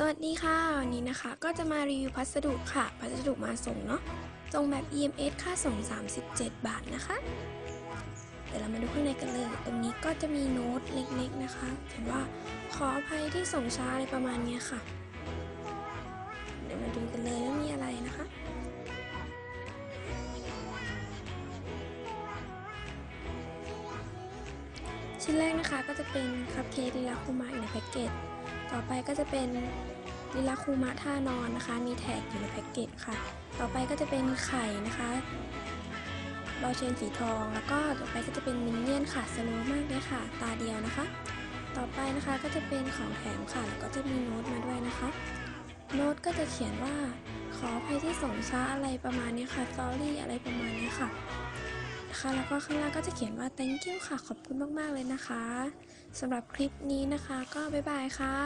สวัสดีค่ะ วันนี้นะคะก็จะมารีวิวพัสดุค่ะ พัสดุมาส่งเนาะส่งแบบ EMS ค่าส่ง 37 บาทนะคะ เดี๋ยวเรามาดูข้างในกันเลย ตรงนี้ก็จะมีโน้ตเล็กๆนะคะเขียนว่าขออภัยที่ส่งช้าอะไรประมาณเนี้ยค่ะ เดี๋ยวมาดูกันเลยว่ามีอะไรนะคะชิ้นแรกนะคะก็จะเป็นคัพเค้กลีลาคุมะอยู่ในแพ็กเกจ ต่อไปก็จะเป็นลิลาคูมะท่านอนนะคะ มีแท็กอยู่ในแพ็กเกจค่ะ ต่อไปก็จะเป็นไข่นะคะบอลเชนสีทอง แล้วก็ต่อไปก็จะเป็นมินเนี่ยนค่ะสโลว์มากเลยค่ะ ตาเดียวนะคะ ต่อไปนะคะก็จะเป็นของแถมค่ะ แล้วก็จะมีโน้ตมาด้วยนะคะ โน้ตก็จะเขียนว่าขออภัยที่ส่งช้าอะไรประมาณนี้ค่ะ sorry อะไรประมาณนี้ค่ะ นะคะ แล้วก็ข้างล่างก็จะเขียนว่า thank you ค่ะ ขอบคุณมาก ๆ เลยนะคะสำหรับคลิปนี้นะคะ ก็บ๊ายบายค่ะ